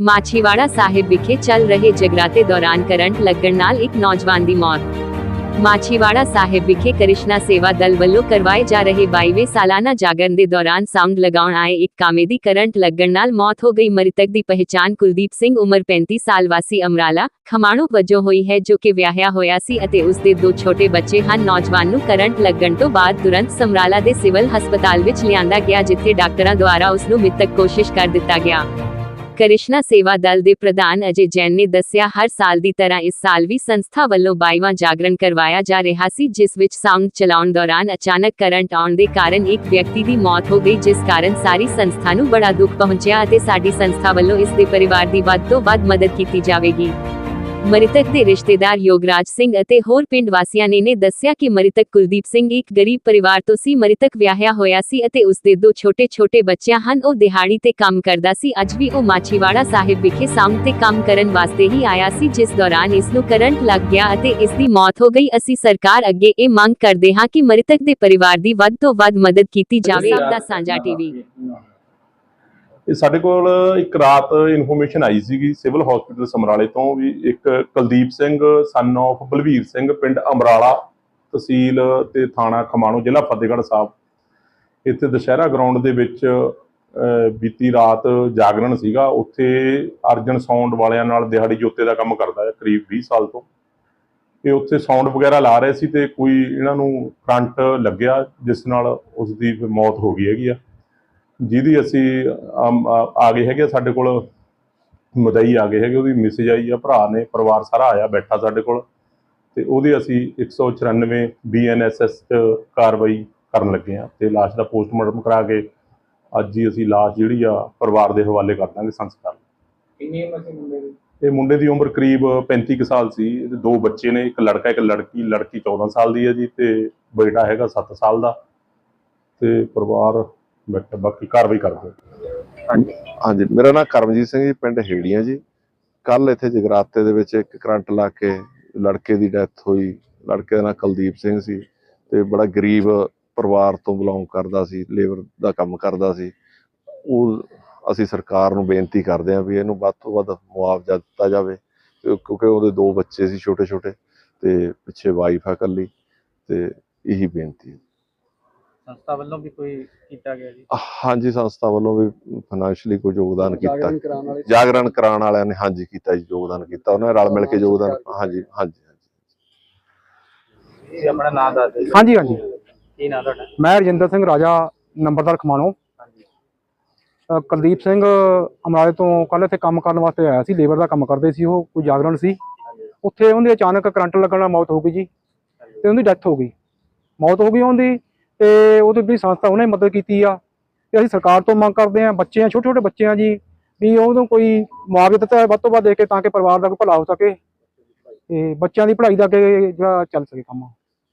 ਮਾਛੀਵਾੜਾ ਸਾਹਿਬ ਵਿਖੇ ਚੱਲ ਰਹੇ ਜਗਰਾਤੇ ਦੌਰਾਨ ਕਰੰਟ ਲੱਗਣ ਨਾਲ ਇੱਕ ਨੌਜਵਾਨ ਦੀ ਮੌਤ। ਮਾਛੀਵਾੜਾ ਸਾਹਿਬ ਵਿਖੇ ਕ੍ਰਿਸ਼ਨਾ ਸੇਵਾ ਦਲ ਵੱਲੋਂ ਕਰਵਾਏ ਜਾ ਰਹੇ 22ਵੇਂ ਸਾਲਾਨਾ ਜਾਗਰਣ ਦੇ ਦੌਰਾਨ ਸਾਊਂਡ ਲਗਾਉਣ ਆਏ ਇੱਕ ਕਾਮੇ ਦੀ ਕਰੰਟ ਲੱਗਣ ਨਾਲ ਮੌਤ ਹੋ ਗਈ। ਮ੍ਰਿਤਕ ਦੀ ਪਹਿਚਾਣ ਕੁਲਦੀਪ ਸਿੰਘ ਉਮਰ 35 ਸਾਲ ਵਾਸੀ ਅਮਰਾਲਾ, ਖਮਾਣੋ ਵਜੋਂ ਹੋਈ ਹੈ ਜੋ ਕਿ ਵਿਆਹਿਆ ਹੋਇਆ ਸੀ ਅਤੇ ਉਸ ਦੇ ਦੋ ਛੋਟੇ ਬੱਚੇ ਹਨ। ਨੌਜਵਾਨ ਨੂੰ ਕਰੰਟ ਲੱਗਣ ਤੋਂ ਬਾਅਦ ਤੁਰੰਤ ਸਮਰਾਲਾ ਦੇ ਸਿਵਲ ਹਸਪਤਾਲ ਵਿੱਚ ਲਿਆਂਦਾ ਗਿਆ, ਜਿੱਥੇ ਡਾਕਟਰਾਂ ਦੁਆਰਾ ਉਸ ਨੂੰ ਮ੍ਰਿਤਕ ਕੋਸ਼ਿਸ਼ ਕਰ ਦਿੱਤਾ ਗਿਆ। ਕ੍ਰਿਸ਼ਨਾ ਸੇਵਾ ਦਲ ਦੇ ਪ੍ਰਧਾਨ ਅਜੇ ਜੈਨ ਨੇ ਦੱਸਿਆ, ਹਰ ਸਾਲ ਦੀ ਤਰ੍ਹਾਂ ਇਸ ਸਾਲ ਵੀ ਸੰਸਥਾ ਵੱਲੋਂ 22ਵਾਂ ਜਾਗਰਣ ਕਰਵਾਇਆ ਜਾ ਰਿਹਾ ਸੀ, ਜਿਸ ਵਿੱਚ ਸਾਊਂਡ ਚਲਾਉਣ ਦੌਰਾਨ ਅਚਾਨਕ ਕਰੰਟ ਆਉਣ ਦੇ ਕਾਰਨ ਇੱਕ ਵਿਅਕਤੀ ਦੀ ਮੌਤ ਹੋ ਗਈ, ਜਿਸ ਕਾਰਨ ਸਾਰੀ ਸੰਸਥਾ ਨੂੰ ਬੜਾ ਦੁੱਖ ਪਹੁੰਚਿਆ ਅਤੇ ਸਾਡੀ ਸੰਸਥਾ ਵੱਲੋਂ ਇਸ ਦੇ ਪਰਿਵਾਰ ਦੀ ਵੱਧ ਤੋਂ ਵੱਧ ਮਦਦ ਕੀਤੀ ਜਾਵੇਗੀ। ਮ੍ਰਿਤਕ ਦੇ ਰਿਸ਼ਤੇਦਾਰ ਯੋਗਰਾਜ ਸਿੰਘ ਅਤੇ ਹੋਰ ਪਿੰਡ ਵਾਸੀਆਂ ਨੇ ਨੇ ਦੱਸਿਆ ਕਿ ਮ੍ਰਿਤਕ ਕੁਲਦੀਪ ਸਿੰਘ ਇੱਕ ਗਰੀਬ ਪਰਿਵਾਰ ਤੋਂ ਸੀ, ਮ੍ਰਿਤਕ ਵਿਆਹਿਆ ਹੋਇਆ ਸੀ ਅਤੇ ਉਸ ਦੇ ਦੋ ਛੋਟੇ-ਛੋਟੇ ਬੱਚਿਆਂ ਹਨ। ਉਹ ਦਿਹਾੜੀ ਤੇ ਕੰਮ ਕਰਦਾ ਸੀ। ਅੱਜ ਵੀ ਉਹ ਮਾਛੀਵਾੜਾ ਸਾਹਿਬ ਵਿਖੇ ਸਾਊਂਡ ਤੇ ਕੰਮ ਕਰਨ ਵਾਸਤੇ ਹੀ ਆਇਆ ਸੀ, ਜਿਸ ਦੌਰਾਨ ਇਸ ਨੂੰ ਕਰੰਟ ਲੱਗ ਗਿਆ ਅਤੇ ਇਸ ਦੀ ਮੌਤ ਹੋ ਗਈ। ਅਸੀਂ ਸਰਕਾਰ ਅੱਗੇ ਇਹ ਮੰਗ ਕਰਦੇ ਹਾਂ ਕਿ ਮ੍ਰਿਤਕ ਦੇ ਪਰਿਵਾਰ ਦੀ ਵੱਧ ਤੋਂ ਵੱਧ ਮਦਦ ਕੀਤੀ ਜਾਵੇ। ਸਭ ਦਾ ਸਾਂਝਾ ਟੀਵੀ। ਇਹ ਸਾਡੇ ਕੋਲ ਇੱਕ ਰਾਤ ਇਨਫੋਰਮੇਸ਼ਨ ਆਈ ਸੀਗੀ, ਸਿਵਲ ਹਸਪੀਟਲ ਸਮਰਾਲੇ ਤੋਂ ਵੀ ਇੱਕ ਕੁਲਦੀਪ ਸਿੰਘ ਸਨ of ਬਲਵੀਰ ਸਿੰਘ, ਪਿੰਡ ਅਮਰਾਲਾ ਤਹਿਸੀਲ ਤੇ ਥਾਣਾ ਖਮਾਣੋ, ਜ਼ਿਲ੍ਹਾ ਫਤਿਹਗੜ੍ਹ ਸਾਹਿਬ। ਇੱਥੇ ਦੁਸ਼ਹਿਰਾ ਗਰਾਊਂਡ ਦੇ ਵਿੱਚ ਬੀਤੀ ਰਾਤ ਜਾਗਰਣ ਸੀਗਾ। ਉੱਥੇ ਅਰਜਨ ਸਾਊਂਡ ਵਾਲਿਆਂ ਨਾਲ ਦਿਹਾੜੀ ਜੋਤੇ ਦਾ ਕੰਮ ਕਰਦਾ ਹੈ, ਕਰੀਬ 20 ਸਾਲ ਤੋਂ। ਇਹ ਉੱਥੇ ਸਾਊਂਡ ਵਗੈਰਾ ਲਾ ਰਹੇ ਸੀ ਤੇ ਕੋਈ ਇਹਨਾਂ ਨੂੰ ਕਰੰਟ ਲੱਗਿਆ, ਜਿਸ ਨਾਲ ਉਸ ਦੀ ਮੌਤ ਹੋ ਗਈ ਹੈਗੀ ਆ। ਜਿਹਦੀ ਅਸੀਂ ਆ ਗਏ ਹੈਗੇ ਸਾਡੇ ਕੋਲ ਮਦਈ ਆ ਗਏ ਹੈਗੇ ਉਹਦੀ ਮੈਸੇਜ ਆਈ ਆ ਭਰਾ ਨੇ ਪਰਿਵਾਰ ਸਾਰਾ ਆਇਆ ਬੈਠਾ ਸਾਡੇ ਕੋਲ ਤੇ ਉਹਦੀ ਅਸੀਂ 194 ਬੀਐਨਐਸਐਸ ਚ ਕਾਰਵਾਈ ਕਰਨ ਲੱਗੇ ਆ ਤੇ ਲਾਸ਼ ਦਾ ਪੋਸਟਮਾਰਟਮ ਕਰਾ ਕੇ ਅੱਜ ਹੀ ਅਸੀਂ ਲਾਸ਼ ਜਿਹੜੀ ਆ ਪਰਿਵਾਰ ਦੇ ਹਵਾਲੇ ਕਰ ਦਾਂਗੇ ਸੰਸਕਾਰ। ਕਿੰਨੀ ਉਮਰ ਸੀ ਮੁੰਡੇ ਦੀ? ਇਹ ਮੁੰਡੇ ਦੀ ਉਮਰ ਕਰੀਬ 35 ਕੁ ਸਾਲ ਸੀ ਇਹਦੇ ਦੋ ਬੱਚੇ ਨੇ ਇੱਕ ਲੜਕਾ ਇੱਕ ਲੜਕੀ ਲੜਕੀ 14 ਸਾਲ ਦੀ ਹੈ ਜੀ ਤੇ ਬੇਟਾ ਹੈਗਾ 7 ਸਾਲ ਦਾ ਤੇ ਪਰਿਵਾਰ ਬੈਠਾ ਬਾਕੀ ਕਾਰਵਾਈ ਕਰਦੇ ਹਾਂਜੀ। ਮੇਰਾ ਨਾਮ ਕਰਮਜੀਤ ਸਿੰਘ ਜੀ, ਪਿੰਡ ਹੇੜੀਆਂ ਜੀ। ਕੱਲ ਇੱਥੇ ਜਗਰਾਤੇ ਦੇ ਵਿੱਚ ਇੱਕ ਕਰੰਟ ਲਾ ਕੇ ਲੜਕੇ ਦੀ ਡੈਥ ਹੋਈ। ਲੜਕੇ ਦਾ ਨਾਮ ਕੁਲਦੀਪ ਸਿੰਘ ਸੀ ਤੇ ਬੜਾ ਗਰੀਬ ਪਰਿਵਾਰ ਤੋਂ ਬਿਲੋਂਗ ਕਰਦਾ ਸੀ ਲੇਬਰ ਦਾ ਕੰਮ ਕਰਦਾ ਸੀ। ਉਹ, ਅਸੀਂ ਸਰਕਾਰ ਨੂੰ ਬੇਨਤੀ ਕਰਦੇ ਹਾਂ ਵੀ ਇਹਨੂੰ ਵੱਧ ਤੋਂ ਵੱਧ ਮੁਆਵਜ਼ਾ ਦਿੱਤਾ ਜਾਵੇ ਕਿਉਂਕਿ ਉਹਦੇ ਦੋ ਬੱਚੇ ਸੀ ਛੋਟੇ ਛੋਟੇ ਤੇ ਪਿੱਛੇ ਵਾਈਫ ਆ ਇਕੱਲੀ ਤੇ ਇਹੀ ਬੇਨਤੀ ਹੈ। ਸੰਸਥਾ ਵੱਲੋਂ ਵੀ ਕੋਈ ਕੀਤਾ ਗਿਆ ਜੀ? ਹਾਂਜੀ ਸੰਸਥਾ ਵੱਲੋਂ ਵੀ ਫਾਈਨੈਂਸ਼ਲੀ ਕੋਈ ਯੋਗਦਾਨ ਕੀਤਾ। ਜਾਗਰਣ ਕਰਾਉਣ ਵਾਲਿਆਂ ਨੇ ਹਾਂਜੀ ਕੀਤਾ ਜੀ ਯੋਗਦਾਨ ਕੀਤਾ। ਉਹਨਾਂ ਨੇ ਰਲ ਮਿਲ ਕੇ ਯੋਗਦਾਨ ਹਾਂਜੀ ਹਾਂਜੀ ਹਾਂਜੀ। ਤੁਸੀਂ ਆਪਣਾ ਨਾਮ ਦੱਸ ਦਿਓ। ਹਾਂਜੀ ਹਾਂਜੀ। ਕੀ ਨਾਮ ਤੁਹਾਡਾ? ਮੈਂ ਰਜਿੰਦਰ ਸਿੰਘ ਰਾਜਾ ਨੰਬਰਦਾਰ ਖਮਾਣੋ। ਹਾਂਜੀ। ਅ, ਕੁਲਦੀਪ ਸਿੰਘ ਅਮਰਾਲੇ ਤੋਂ ਕੱਲ ਇੱਥੇ ਕੰਮ ਕਰਨ ਵਾਸਤੇ ਆਇਆ ਸੀ ਲੇਬਰ ਦਾ ਕੰਮ ਕਰਦੇ ਸੀ ਉਹ ਕੋਈ ਜਾਗਰਣ ਸੀ। ਉੱਥੇ ਉਹਦੀ ਅਚਾਨਕ ਕਰੰਟ ਲੱਗਣ ਨਾਲ ਮੌਤ ਹੋ ਗਈ ਜੀ। ਤੇ ਉਹਦੀ ਡੈਥ ਹੋ ਗਈ। ਮੌਤ ਹੋ ਗਈ ਉਹਦੀ ਤੇ ਉਹਦੀ ਵੀ ਸੰਸਥਾ ਉਹਨੇ ਮਦਦ ਕੀਤੀ ਆ ਤੇ ਅਸੀਂ ਸਰਕਾਰ ਤੋਂ ਮੰਗ ਕਰਦੇ ਆ ਬੱਚੇ ਆ ਛੋਟੇ ਛੋਟੇ ਬੱਚੇ ਆ ਜੀ ਵੀ ਉਹਨੂੰ ਕੋਈ ਮੁਆਵਜ਼ਾ ਦਿੱਤਾ ਜਾਵੇ ਵੱਧ ਤੋਂ ਵੱਧ ਦੇ ਕੇ ਤਾਂ ਕਿ ਪਰਿਵਾਰ ਦਾ ਭਲਾ ਹੋ ਸਕੇ ਤੇ ਬੱਚਿਆਂ ਦੀ ਪੜ੍ਹਾਈ ਦਾ ਅੱਗੇ ਜਿਹੜਾ ਚੱਲ ਸਕੇ ਕੰਮ।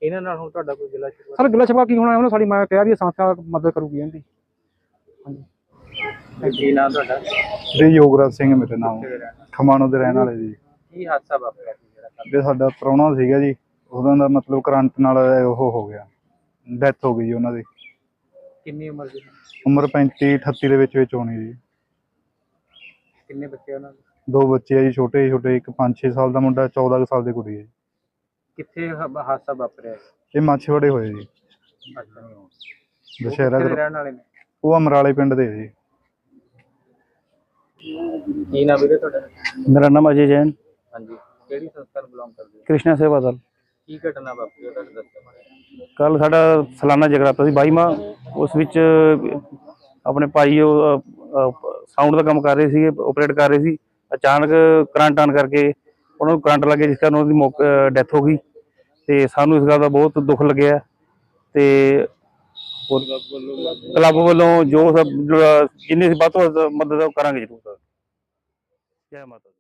ਇਹਨਾਂ ਨਾਲ ਹੁਣ ਤੁਹਾਡਾ ਕੋਈ ਗਿਲਾ ਸ਼ਿਕਵਾ? ਸਰ ਗਿਲਾ ਸ਼ਿਕਵਾ ਕੀ ਹੋਣਾ? ਉਹਨੇ ਸਾਡੀ ਮੈਂ ਕਿਹਾ ਵੀ ਸੰਸਥਾ ਮਦਦ ਕਰੂਗੀ ਇਹਦੀ ਕੀ ਨਾਮ ਤੁਹਾਡਾ? ਜੀ ਯੋਗਰਾਜ ਸਿੰਘ ਮੇਰੇ ਨਾਮ? ਖਮਾਣੋ ਦੇ ਰਹਿਣ ਵਾਲੇ ਜੀ। ਕੀ ਹਾਦਸਾ ਵਾਪਰਿਆ ਸੀ ਜਿਹੜਾ ਕੱਲ੍ਹ? ਇਹ ਸਾਡਾ ਪ੍ਰਾਹੁਣਾ ਸੀਗਾ ਜੀ ਉਹਦਾ ਦਾ ਮਤਲਬ ਕਰੰਟ ਨਾਲ ਉਹ ਹੋ ਗਿਆ। ਡੈਥ ਹੋ ਗਈ ਜੀ ਉਹਨਾਂ ਦੀ। ਕਿੰਨੀ ਉਮਰ ਦੀ? ਉਮਰ 35 38 ਦੇ ਵਿੱਚ ਵਿੱਚ ਹੋਣੀ ਜੀ। ਕਿੰਨੇ ਬੱਚੇ ਉਹਨਾਂ ਦੇ? ਦੋ ਬੱਚੇ ਆ ਜੀ ਛੋਟੇ ਛੋਟੇ ਇੱਕ 5-6 ਸਾਲ ਦਾ ਮੁੰਡਾ 14 ਕੁ ਸਾਲ ਦੀ ਕੁੜੀ ਹੈ ਜੀ। ਕਿੱਥੇ ਹ- ਹਾਦਸਾ ਵਾਪਰਿਆ ਸੀ? ਇਹ ਮਾਛੀਵਾੜੇ ਹੋਏ ਜੀ। ਅੱਛਾ ਦੁਸ਼ਹਿਰਾ ਕਿੱਥੇ ਦੇ ਗਰ- ਰਹਿਣ ਵਾਲੇ ਨੇ? ਉਹ ਅਮਰਾਲੇ ਪਿੰਡ ਦੇ ਜੀ। ਕੀ ਨਾਮ ਵੀਰੇ ਤੁਹਾਡਾ? ਮੇਰਾ ਨਾਮ ਅਜੇ ਜੈਨ। ਹਾਂਜੀ। ਕਿਹੜੀ ਸੰਸਥਾ ਨੂੰ ਬਿਲੋਂਗ ਕਰਦੇ ਹੋ? ਕ੍ਰਿਸ਼ਨਾ ਸੇਵਾ ਦਲ। ਕੀ ਘਟਨਾ ਵਾਪਰੀ ਉਹ ਤੁਹਾਡੇ ਦੱਸੋ ਮਾੜਾ ਕੱਲ ਸਾਡਾ ਸਾਲਾਨਾ ਜਗਰਾਤਾ ਸੀ 22ਵਾਂ ਉਸ ਵਿੱਚ ਆਪਣੇ ਭਾਈ ਉਹ ਸਾਊਂਡ ਦਾ ਕੰਮ ਕਰ ਰਹੇ ਸੀਗੇ ਆਪਰੇਟ ਕਰ ਰਹੇ ਸੀ। ਅਚਾਨਕ ਕਰੰਟ ਆਨ ਕਰਕੇ ਉਹਨਾਂ ਨੂੰ ਕਰੰਟ ਲੱਗੇ, ਜਿਸ ਕਾਰਨ ਉਹਨਾਂ ਦੀ ਡੈਥ ਹੋ ਗਈ। ਤੇ ਸਾਨੂੰ ਇਸ ਗੱਲ ਦਾ ਬਹੁਤ ਦੁੱਖ ਲੱਗਿਆ। ਤੇ ਹੋਰ ਕਲੱਬ ਵੱਲੋਂ ਜੋ ਸਭ ਜਿਹੜਾ ਜਿੰਨੀ ਸੀ ਵੱਧ ਤੋਂ ਵੱਧ ਮਦਦ ਉਹ ਕਰਾਂਗੇ ਜ਼ਰੂਰ। ਜੈ ਮਾਤਾ ਦੀ।